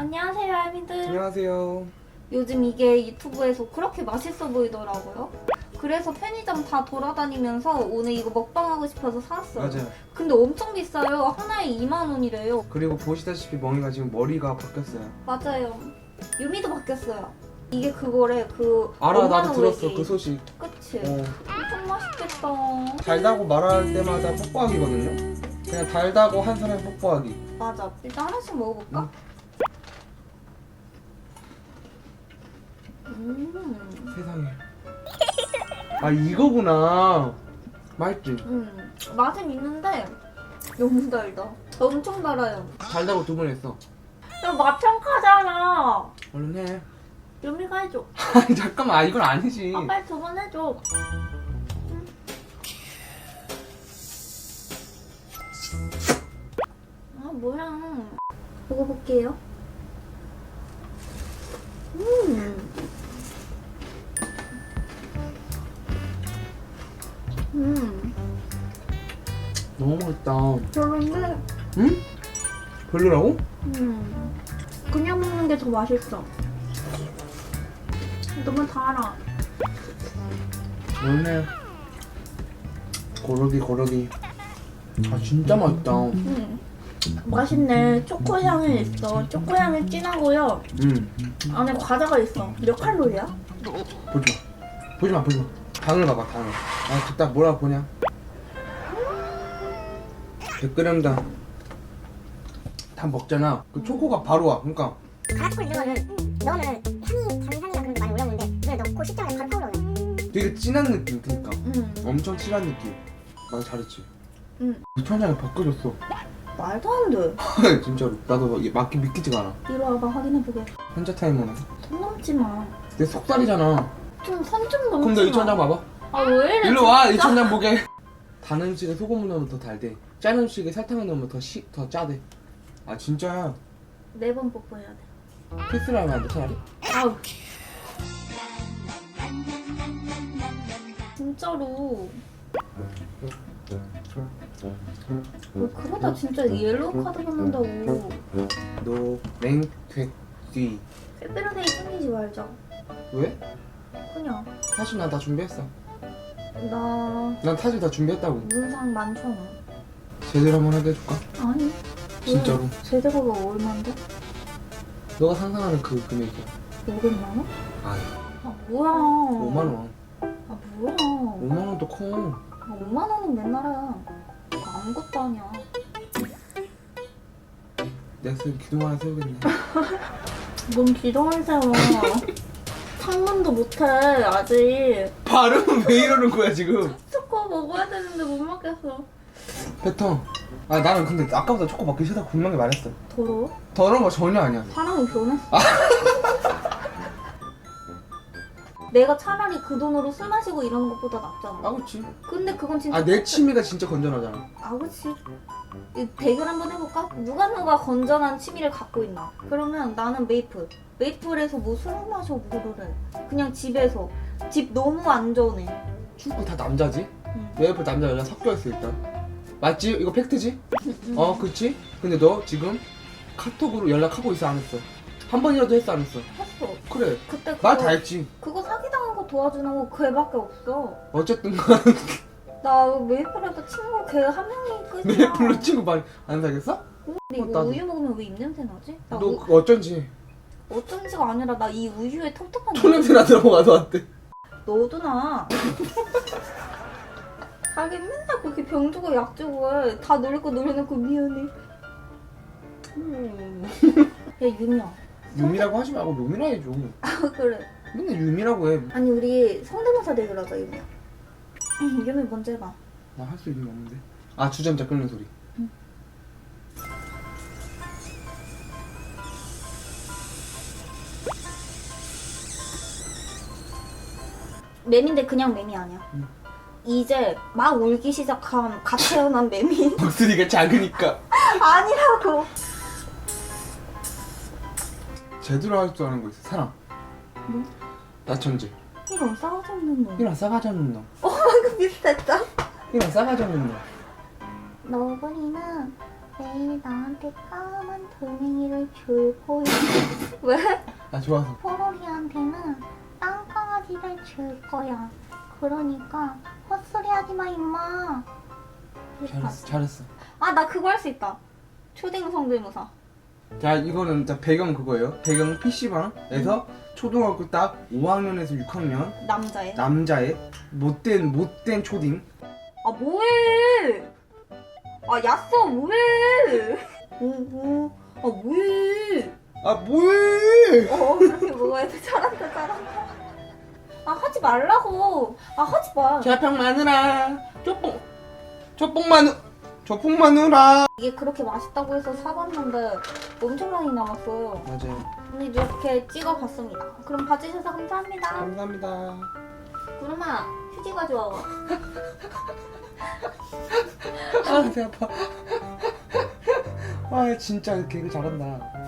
안녕하세요, 할미들. 안녕하세요. 요즘 이게 유튜브에서 그렇게 맛있어 보이더라고요. 그래서 편의점 다 돌아다니면서 오늘 이거 먹방하고 싶어서 사왔어요. 맞아요. 근데 엄청 비싸요. 하나에 2만 원이래요. 그리고 보시다시피 멍이가 지금 머리가 바뀌었어요. 맞아요. 유미도 바뀌었어요. 이게 그거래. 그 알아 나도 들었어. 그 소식. 그치? 어. 엄청 맛있겠다. 달다고 말할 때마다 뽀뽀하기거든요. 그냥 달다고 한 사람이 뽀뽀하기. 맞아. 일단 하나씩 먹어볼까? 음. 세상에. 아 이거구나. 맛있지? 음. 맛은 있는데 너무 달다. 엄청 달아요. 달다고 두 번 했어. 야, 마평카잖아. 얼른 해. 유미가 해줘. 아니 잠깐만 아, 이건 아니지. 아, 빨리 두 번 해줘. 아, 뭐야. 먹어볼게요. 음. 음. 너무 맛있다. 별론데? 응? 별로라고? 음. 그냥 먹는 게 더 맛있어. 너무 달아. 해. 고르기 고르기. 아 진짜 맛있다. 음. 맛있네. 초코 향이 있어. 초코 향이 진하고요. 음. 안에 과자가 있어. 몇 칼로리야? 보지 마. 보지 마, 보지 마. 당을 봐봐, 당을. 아, 그딱 뭐라 보냐? 100g당 다 먹잖아. 그 초코가 바로 와. 그러니까 가라콜 이런 거는 넣으면 향이 단향이나 그런 게 많이 올라오는데 눈에 넣고 식전에 바로 타오르네 되게 진한 느낌, 그러니까 응. 엄청 진한 느낌. 말 잘했지. 응. 이 천장이 벗겨졌어. 말도 안 돼. 진짜로. 나도 이게 맞게 믿기지가 않아. 이리 와봐 확인해보게. 혼자 타임머네. 손 넘지 마. 내 속살이잖아. 좀선좀 넘지 그럼 너이 마. 천장 봐봐. 아왜 이래? 일로 와, 이 진짜? 천장 보게. 단 음식에 소금을 넣으면 더 달대. 짠 음식에 설탕을 넣으면 더 시, 더 짜대. 아 진짜야. 네번 뽀뽀해야 돼. 키스를 하면 안 돼, 차라리? 아우. 진짜로. 왜 그러다 진짜 옐로우 카드 받는다고. 너 맹퇴뒤 페페로데이 챙기지 말자. 왜? 그냥 사실 난 다 준비했어 나 난 사실 다 준비했다고 문상 많잖아. 제대로 한번 하게 해줄까? 아니. 진짜로 왜? 제대로가 얼만데? 너가 상상하는 그 금액이야 500만 원? 아니 아 뭐야? 5만 원 아 뭐야? 5만 원도 커 아, 5만 원은 맨날 해. 아무것도 아니야. 내가 쓰 기둥 하나 세우겠네 뭔 기동을 세워. 창문도 못해 아직. 발음은 왜 이러는 거야 지금 초코 먹어야 되는데 못 먹겠어. 뱉어 아 나는 근데 아까보다 초코 먹기 싫다고 분명히 말했어 더러워? 더러운 거 전혀 아니야 사람이 변했어. 내가 차라리 그 돈으로 술 마시고 이러는 것보다 낫잖아. 아 그치 근데 그건 진짜. 아내 취미가 진짜 건전하잖아 아, 그치. 이 대결 한번 해볼까? 누가 누가 건전한 취미를 갖고 있나? 그러면 나는 메이플. 메이플에서 뭐술 마셔 뭐를 해. 그냥 집에서. 집 너무 안전해. 축구 다 남자지? 응. 내 옆에 남자 여자 섞여있어 일단 맞지? 이거 팩트지? 어 그치? 근데 너 지금 카톡으로 연락하고 있어 안 했어? 한 번이라도 했어 안 했어? 했어. 그래 그때 말 그거- 다 했지 그거 사기당한 거 도와주는 거 걔밖에 없어. 어쨌든 나 메이플에서 친구 걔한 끝이야. 내 블루 친구 많이 안 사겠어? 근데 어, 이거 나도. 우유 먹으면 왜 입냄새 나지? 나 너 우, 그거 어쩐지 어쩐지가 아니라 나 이 우유에 텁텁한 초냄새 나더라고 와서 왔대 너도 나. 자기 맨날 그렇게 병 주고 약 주고 해. 다 놀고 놀려놓고 미안해. 음. 야 유미야. 유미라고 하지 말고 유미라 해줘 아 그래. 맨날 유미라고 수 아니 우리 성대모사 대결하자 유미야. 응, 유미 먼저 해봐. 있는 게 없는데 아 주전자 끓는 소리 맴인데 그냥 맴이 아니야. 응. 이제 막 울기 시작한 갓 태어난 맴이 목소리가 작으니까 아니라고. 제대로 할 줄 아는 거 있어 사람 뭐? 나 천재 이런 싸가지 없는 놈. 이런 싸가지 없는 놈 방금 비슷했다. 이런 싸가지 없는 놈 너구리는 내일 나한테 까만 돌멩이를 줄 거야. 왜? 아 좋아서 포로리한테는 땅강아지를 줄 거야. 그러니까 헛소리 하지 마, 임마. 잘했어 잘했어 아, 나 그거 할 수 있다. 초딩 성대모사. 자 이거는 자 배경 그거예요 배경 PC방에서 초등학교 딱 5학년에서 6학년 남자애. 남자의 못된 못된 초딩 아, 뭐해? 아, 야써, 뭐해? 오, 오. 아, 뭐해? 아 뭐해 어, 그렇게 먹어야 돼. 잘한다, 잘한다. 아, 하지 말라고. 아, 하지 마. 좌평 마누라 쪽뽕 쪽뽕 마누 쪽뽕 마누라 이게 그렇게 맛있다고 해서 사봤는데 엄청 많이 남았어요. 맞아요 근데 이렇게 찍어봤습니다. 그럼 봐주셔서 감사합니다. 감사합니다 구름아, 휴지 가져와봐. 아배 아파 아 진짜 개그 잘한다